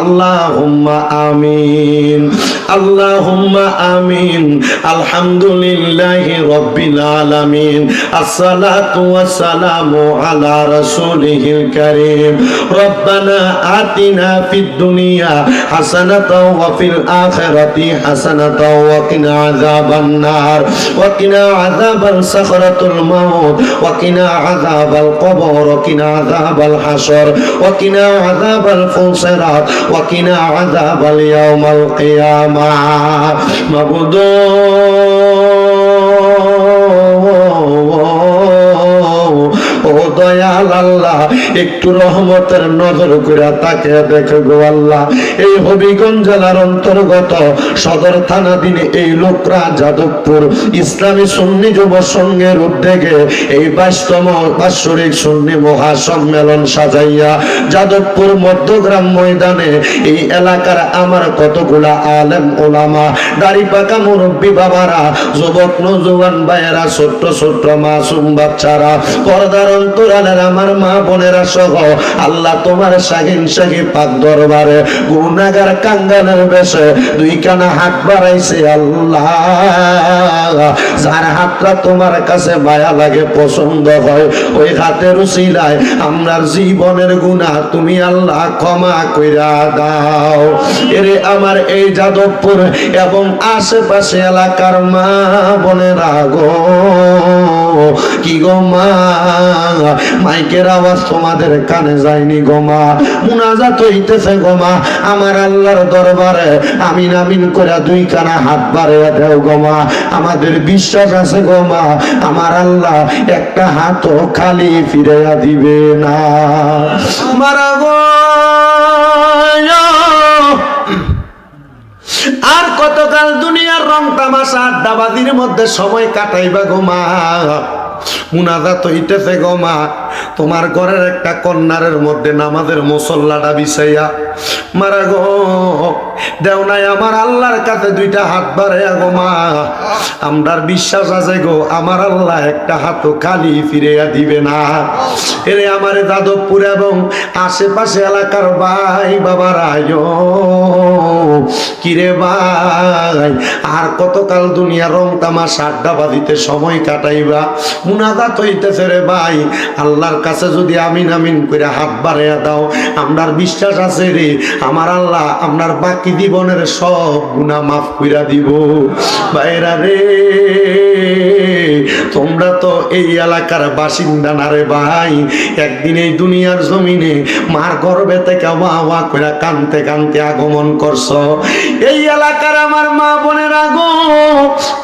আল্লাহুম্মা আমিন। আল্লাহুম্মা আমিন। আলহামদুলিল্লাহি রাব্বিল আলামিন। আসসালাতু ওয়াসসালামু আলা রাসূলিহিল কারীম। রব্বানা আতিনা ফিদ দুনিয়া হাসানাতাও ওয়া ফিল আখিরাতি হাসানাতাও ওয়া কিনা আযাবান নার। ওয়া কিনা আযাবাল সাখরাতুল মাউত। ওয়া কিনা আযাবাল কবর। ওয়া কিনা আযাবাল হাসর ওয়া কিনা আযাবাল ফুসরাত ওয়া عذاب اليوم القيامة. ও দয়াল আল্লাহ, একটু রহমতের নজর করে তাকে দেখ গো আল্লাহ। এই হবিগঞ্জ জেলার অন্তর্গত সদর থানাধীন এই লোকরা যাদবপুর ইসলামী সুন্নি যুব সংঘের উদ্যোগে এই বাইশতম বাৎসরিক সুন্নি মহাসম্মেলন সাজাইয়া যাদবপুর মধ্যগ্রাম ময়দানে এই এলাকার আমার কতগুলা আলেম ওলামা, দাড়ি পাকা মুরব্বী বাবারা, যুবক নজওয়ান ভাইয়েরা, ছোট্ট ছোট্ট মাসুম বাচ্চারা, পর্দার অন্তরালের আমার মা বোনেরা সহ আল্লাহ তোমার শাহিন শাহী পাক দরবারে গুনাগার কাঙ্গালের বেশে দুই কানা হাত বাড়াইছে আল্লাহ। যার হাতটা তোমার কাছে মায়া লাগে, পছন্দ হয়, ওই হাতের উসিলায় আমরার জীবনের গুণা তুমি আল্লাহ ক্ষমা কইরা দাও। এরে আমার এই যাদবপুর এবং আশেপাশে এলাকার মা বোনেরা গো কি গো মা? মাইকের আওয়াজ তোমাদের কানে যায়নি গো মা। মুনাজাত হইতেছে গো মা। আমার আল্লাহর দরবারে আমিন আমিন করে দুই কানা হাত বাড়িয়ে দেও গো মা। আমাদের বিশ্বাস আছে গো মা। আমার আল্লাহ একটা হাতও খালি ফিরাইয়া দিবে না। মারা গো আর কতকাল দুনিয়ার রং তামাশা আড্ডাবাদির মধ্যে সময় কাটাইবা গো মা? মুনাজাত হইতেছে গো মা। তোমার ঘরের একটা কন্যারের মধ্যে নামাজের মুসল্লাটা বিছাইয়া, মারা গো, দেও নাই আমার আল্লাহর কাছে দুইটা হাত বাড়াইয়া গো মা। আমরার বিশ্বাস আছে গো, আমার আল্লাহ একটা হাতও খালি ফিরিয়া দিবে না। এরে আমার যাদবপুর এবং আশেপাশে এলাকার ভাই বাবার, আয়ো, কিরে ভাই, আর কতকাল দুনিয়া রং তামাশা আড্ডাবাদিতে সময় কাটাইবা? মুনাজাত হইতেছে রে ভাই আল্লাহর কাছে যদি আমিন আমিন করে হাত বাড়াইয়া দাও, আমরার বিশ্বাস আছে রে, আমার আল্লাহ আপনার বাকি জীবনের সব গুণা মাফ কইরা দিব। বাইরা রে। তোমরা তো এই এলাকার বাসিন্দা না রে ভাই। একদিন এই দুনিয়ার জমিনে মার গর্বে থেকে ওয়া করে কানতে কানতে আগমন করছ। এই এলাকার আমার মা বোনের আগো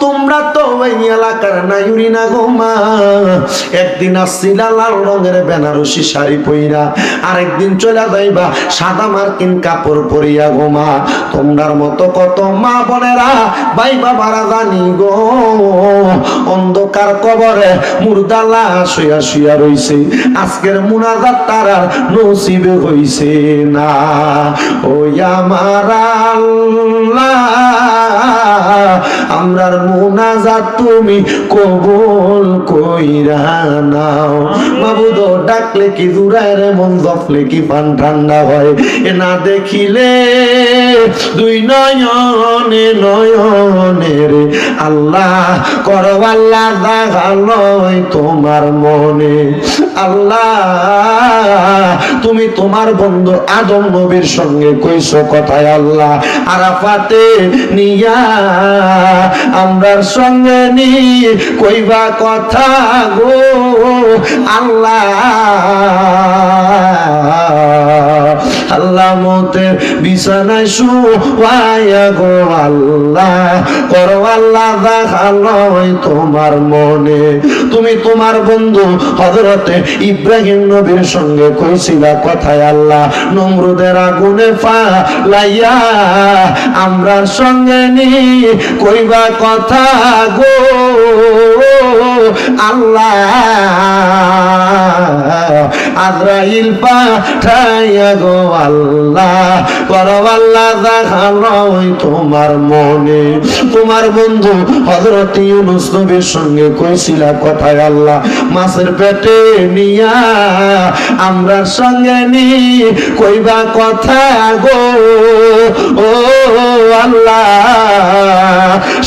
তোমরা তো এই এলাকার নাইউরি না গো মা। একদিন আসছিলা লাল রঙের বেনারসি শাড়ি পইরা, আরেকদিন চলে যাইবা সাদা মার্কিন কাপড় পরিয়া গো মা। তোমরার মতো কত মা বোনেরা ভাই বাবারা জানি গো। অন্ধকার কবরে মুর্দালা হইয়া শুয়া রইছে। আজকের মুনাজাত তারা নসিব হইছে না। ও আমার আল্লাহ আমরার মুনাজাত তুমি কবুল কইরা নাও। বাবু মাবুদ, ডাকলে কি জুড়ায় রে মন, জফলে কি পান ঠান্ডা হয়? এ না দেখিলে দুই নয়নে নয়নে রে আল্লাহ করো, আল্লাহ দেখালয় তোমার মনে। আল্লাহ, তুমি তোমার বন্ধু আদম নবীর সঙ্গে কইছো কথায় আল্লাহ আরাফাতে নিয়া আমরার সঙ্গে নি কইবা কথা গো আল্লাহ। আল্লাহ মতের বিছানায় শুয়ায়া গো আল্লাহ। করো আল্লাহ দেখালয় তোমার মনে। তুমি তোমার বন্ধু হজরতে ইব্রাহিম নবীর সঙ্গে কইছিলা কথায় আল্লাহ, নমরুদের আগুনে পা লাইয়া আমরা সঙ্গে নি, কইবা কথা গো আল্লাহ। আজরাইল পাঠাইয়া গো আল্লাহ। করো আল্লাহ দেখাল তোমার মনে। তোমার বন্ধু হজরত ইউনুস নবীর সঙ্গে কইছিলা কথায় আল্লাহ, মাছের পেটে নিয়া আমরা সঙ্গে নি, কইবা কথা গো। ও আল্লাহ,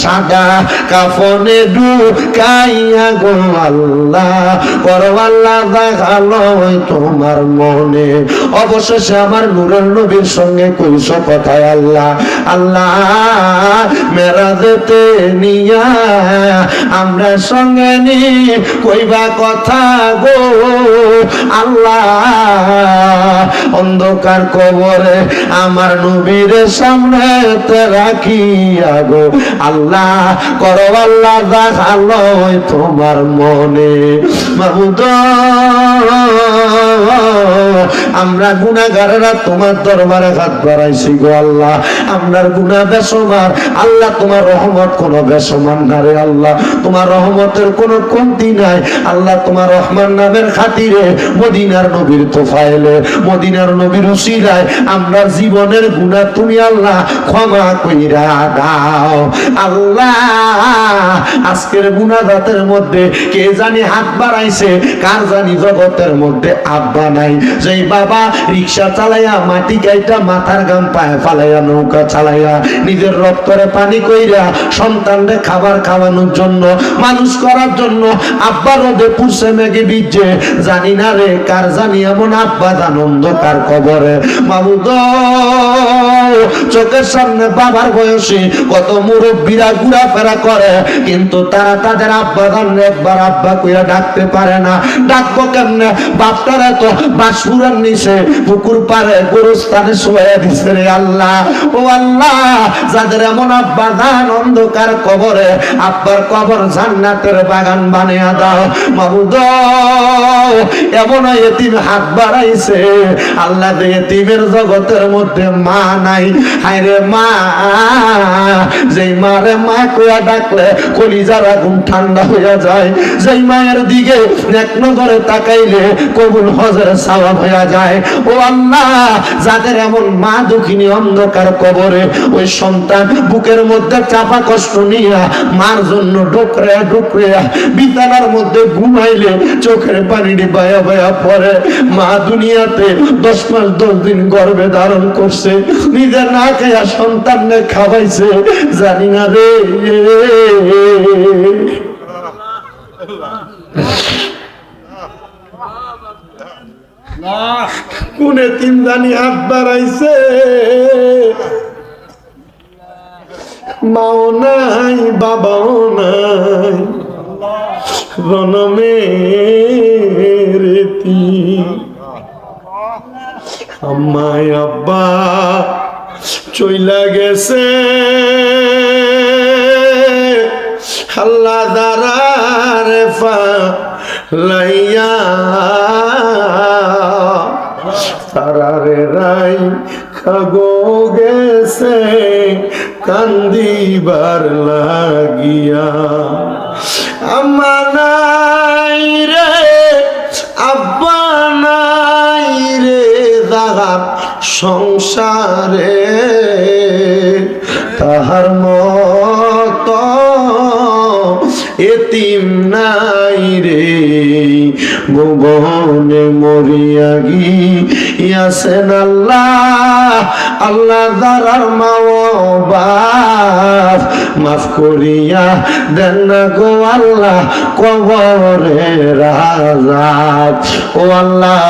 সাদা কাফনে ঢুকাইয়া গো আল্লাহ। করো আল্লাহ দেখাল তোমার মনে। অবশেষে আমার নুরের নবীর সঙ্গে কইস কথায় আল্লাহ আল্লাহ মেরা যেতে নিয়া আমরা সঙ্গে নি, কইবা কথা গো, আল্লাহ অন্ধকার কবরে আমার নবীর সামনে রাখিয়া গো। আল্লাহ করো আল্লাহ দেখাল তোমার মনে। মাহুদ আমরা গুনাগারেরা তোমার দরবারে হাত বাড়াইছি গো আল্লাহ। আমরার গুনাহ বেসমার। আল্লাহ, তোমার রহমত কোনো বেসমান না রে আল্লাহ। তোমার রহমতের কোনো কমতি নাই। আল্লাহ, তোমার রহমান নামের খাতিরে মদিনার নবীর তোফাইলে মদিনার নবীর উসিলায় আমরা জীবনের গুনাহ তুমি আল্লাহ ক্ষমা কইরা দাও। আল্লাহ, আজকের গুনাহগাতের মধ্যে কে জানি হাত বাড়াইছে, কার জানি জগতের মধ্যে আব্বা নাই। যেই বাবা রিক্সা চালাইয়া, মাটি গাইটা, মাথার গাম পায়ে, ফালাইয়া নৌকা চালাইয়া, নিজের রক্তরে পানি কইরা সন্তানরে খাবার খাওয়ানোর জন্য, মানুষ করার জন্য, আব্বা রোদে পুষে মেঘে বিজে জানি না রে কার জানি এমন আব্বা জান অন্ধকার কবরে। মামুদ চোখের সামনে বাবার বয়সী, কত মুরব্বীরা ঘোরাফেরা করে, কিন্তু তারা তাদের আব্বা জান একবার আব্বা কইয়া ডাকতে পারে না। ডাকবো কেমনে? বাপটারা তো বাসপুরার নিচে পুকুর পারে শোয়া দিছে রে আল্লাহ। ও আল্লাহ, যাদের এমন আব্বা দান অন্ধকার কবরে, আব্বার কবর জান্নাতের বাগান বানিয়ে দাও। এমন এতিম হাত বাড়াইছে, আল্লাহ এতিমের জগতের মধ্যে মা নাই। হায়রে মা, যেই মারে মা কইয়া ডাকলে কলিজার আগুন ঠান্ডা হইয়া যায়। যেই মায়ের দিকে এক নজরে তাকাইলে কবুল হজের সাওয়াব হইয়া যায়। ও আল্লাহ যাদের এমন মা দুঃখিনী অন্ধকার কবরে, ওই সন্তান বুকের মধ্যে চাপা কষ্ট নিয়া মার জন্য ডোকরে ডোকরে বিছানার মধ্যে ঘুমাইলে চোখের পানি বায়া বায়া পরে মা দুনিয়াতে দশ মাস, দশ দিন গর্ভে ধারণ করছে, নিজের না খাইয়া সন্তানকে খাওয়াইছে। জানি না রে। কোনে তিন জানি হাত বাড়াইছে। মাও নাই, বাবাও নাই রনমের আমায় আব্বা চইলা গেছে। আল্লাহ দারার ফা লাইয়া রাই খাগো গেছে কান্দিবার লাগিয়া। আমানাই রে আব্বা নাই রে দাদা সংসারে। তাহার মত এতিম নাই রে। ভুবনে মরিয়া গিয়াছেন আল্লাহ। আল্লাহ দারার মাও বাপ মাফ করিয়া দেন না গো আল্লাহ কবরে রাজাত ও আল্লাহ,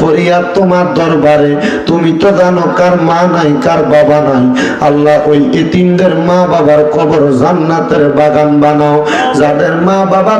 ফরিয়াদ তোমার দরবারে। তুমি তো জানো কার মা নাই, কার বাবা নাই। আল্লাহ, ওই এতিমদের মা বাবার কবর জান্নাতের বাগান বানাও। যাদের মা বাবা